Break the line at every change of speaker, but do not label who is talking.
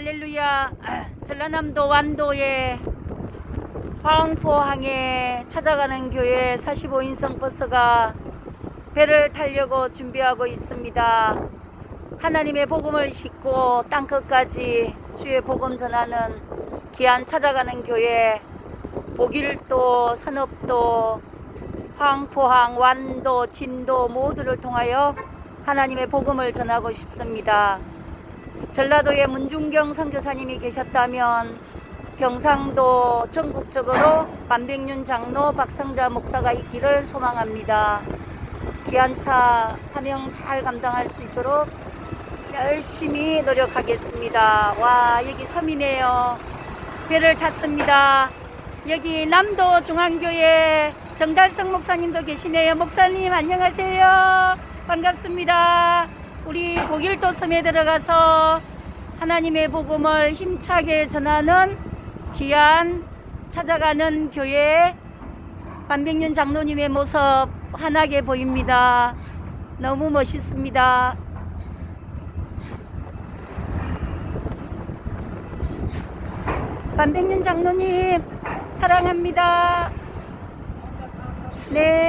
할렐루야. 전라남도 완도의 황포항에 찾아가는 교회 45인승 버스가 배를 타려고 준비하고 있습니다. 하나님의 복음을 싣고 땅끝까지 주의 복음 전하는 귀한 찾아가는 교회 보길도 산업도 황포항 완도 진도 모두를 통하여 하나님의 복음을 전하고 싶습니다. 전라도에 문중경 선교사님이 계셨다면 경상도 전국적으로 반백륜 장로 박성자 목사가 있기를 소망합니다. 귀한 차 사명 잘 감당할 수 있도록 열심히 노력하겠습니다. 와 여기 섬이네요. 배를 탔습니다. 여기 남도 중앙교회 정달성 목사님도 계시네요. 목사님 안녕하세요. 반갑습니다. 우리 고길도 섬에 들어가서 하나님의 복음을 힘차게 전하는 귀한 찾아가는 교회 반백년 장로님의 모습 환하게 보입니다. 너무 멋있습니다. 반백년 장로님 사랑합니다. 네.